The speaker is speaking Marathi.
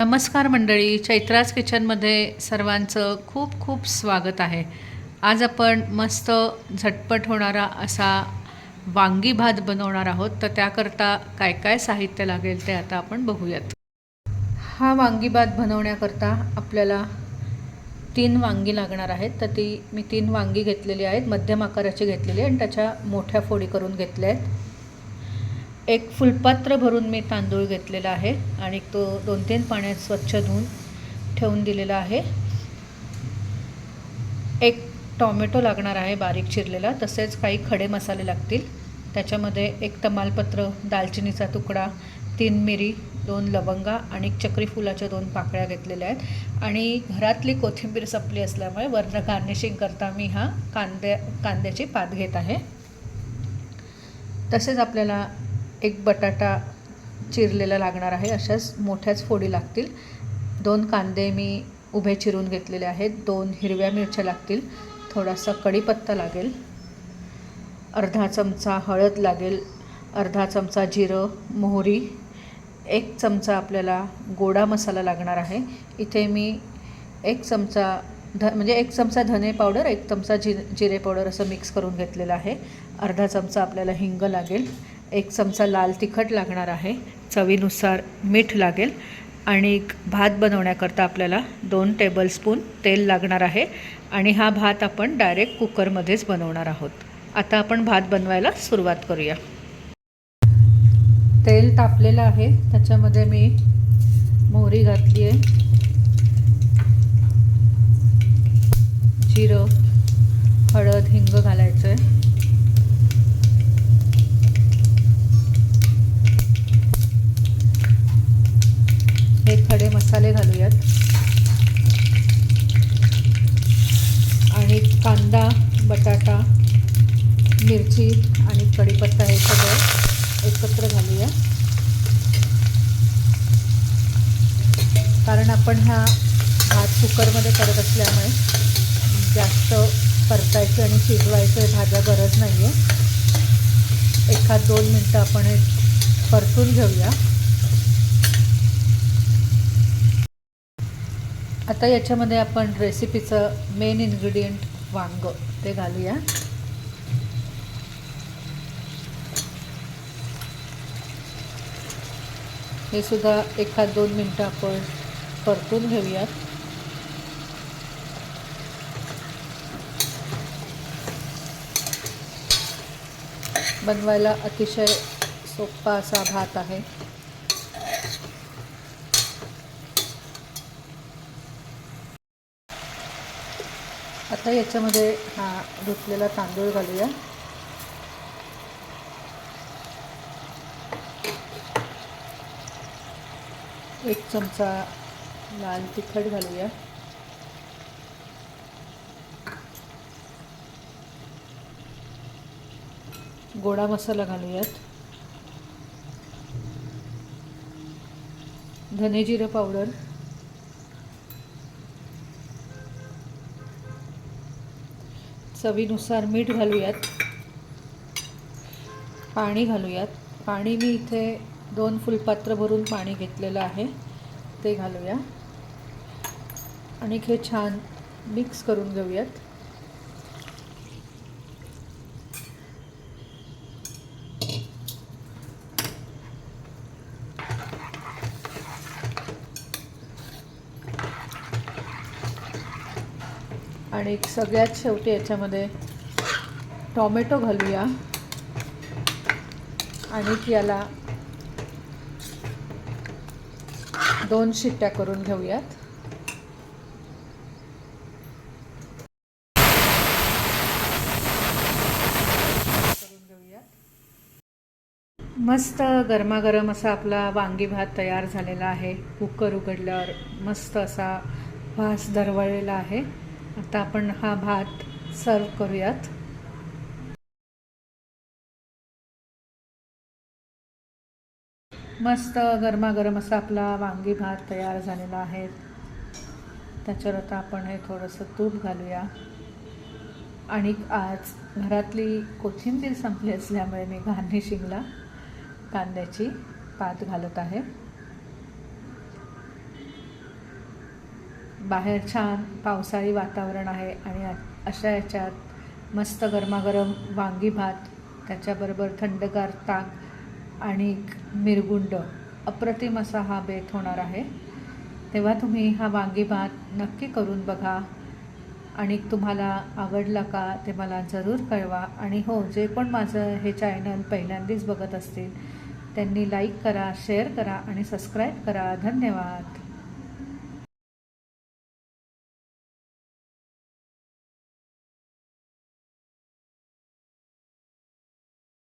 नमस्कार मंडळी चैत्राज किचनमध्ये सर्वांचं खूप खूप स्वागत आहे. आज आपण मस्त झटपट होणारा असा वांगी भात बनवणार आहोत. तर त्याकरता काय काय साहित्य लागेल ते आता आपण बघूयात. हा वांगी भात बनवण्याकरता आपल्याला तीन वांगी लागणार आहेत. तर ती मी तीन वांगी घेतलेली आहेत मध्यम आकाराची घेतलेली आहे आणि त्याच्या मोठ्या फोडी करून घेतल्या आहेत. एक फुलपात्र भरून मी तांदूळ घेतलेला आहे आणि तो दोन तीन पाण्यात स्वच्छ धुवून ठेवून दिलेला आहे. एक टॉमॅटो लागणार आहे बारीक चिरलेला तसेच काही खडे मसाले लागतील. त्याच्यामध्ये एक तमालपत्र दालचिनीचा तुकडा तीन मिरी दोन लवंगा आणि चक्री फुलाच्या दोन पाकळ्या घेतलेल्या आहेत. आणि घरातली कोथिंबीर संपली असल्यामुळे वर्ण गार्निशिंग करता मी हा कांद्या कांद्याची पात घेत आहे. तसेच आपल्याला एक बटाटा चिरलेला लागणार आहे. अशाच मोठ्याच फोडी लागतील. दोन कांदे मी उभे चिरून घेतलेले आहेत. दोन हिरव्या मिरच्या लागतील. थोडासा कढीपत्ता लागेल. अर्धा चमचा हळद लागेल. अर्धा चमचा जिरं मोहरी एक चमचा आपल्याला गोडा मसाला लागणार आहे. इथे मी एक चमचा ध म्हणजे एक चमचा धने पावडर एक चमचा जि जिरे पावडर असं मिक्स करून घेतलेलं आहे. अर्धा चमचा आपल्याला हिंग लागेल. एक चमचा लाल तिखट लागणार आहे. चवीनुसार मीठ लागेल. आणि एक भात बनवण्याकरता आपल्याला दोन टेबलस्पून तेल लागणार आहे. आणि हा भात आपण डायरेक्ट कुकरमध्येच बनवणार आहोत. आता आपण भात बनवायला सुरुवात करूया. तेल तापलेलं आहे. त्याच्यामध्ये मी मोहरी घातली आहे जिरं हळद हिंग घालायचं आहे हे खडे मसाले घालूयात आणि कांदा बटाटा मिरची आणि कढीपत्ता हे सगळं एकत्र घालूया. कारण आपण ह्या भात कुकरमध्ये करत असल्यामुळे जास्त परतायची आणि शिजवायचं भाज्या गरज नाही आहे एखाद दोन मिनटं आपण हे परतून घेऊया. आता याच्यामध्ये आपण रेसिपीचं मेन इन्ग्रेडियंट वांग. ते घालूया. हे सुद्धा एखाद दोन मिनटं आपण परतून घेऊयात. बनवायला अतिशय सोपा असा भात आहे. आता याच्यामध्ये हा धुतलेला तांदूळ घालूया. एक चमचा लाल तिखट घालूया. गोडा मसाला घालूयात. धने जिरं पावडर. चवीनुसार मीठ घालूयात. पाणी घालूयात. पाणी मी इथे दोन फुलपात्र भरून पाणी घेतलेलं आहे. ते घालूया. आणि हे छान मिक्स करून घेऊयात. आणि सगळ्यात शेवटी याच्यामध्ये टॉमॅटो घालूया. आणि याला दोन शिट्ट्या करून घेऊयात. करून मस्त गरमागरम असा आपला वांगी भात तयार झालेला आहे. कुकर उघडल्यावर मस्त असा भास दरवळलेला आहे. आता आपण हा भात सर्व करूयात. मस्त गरमागरम असा आपला वांगी भात तयार झालेला आहे. त्याच्यावर आता आपण हे थोडंसं तूप घालूया. आणि आज घरातली कोथिंबीर संपली असल्यामुळे मी गार्निशिंगला कांद्याची पात घालत आहे. बाहेर छान पावसाळी वातावरण आहे आणि अशा याच्यात मस्त गरमागरम वांगी भात त्याच्याबरोबर थंडगार ताक आणि मिरगुंड. अप्रतिम असा हा बेत होणार आहे. तेव्हा तुम्ही हा वांगी भात नक्की करून बघा. आणि तुम्हाला आवडला का ते मला जरूर कळवा. आणि हो जे पण माझं हे चॅनल पहिल्यांदाच बघत असतील त्यांनी लाईक करा शेअर करा आणि सबस्क्राईब करा. धन्यवाद.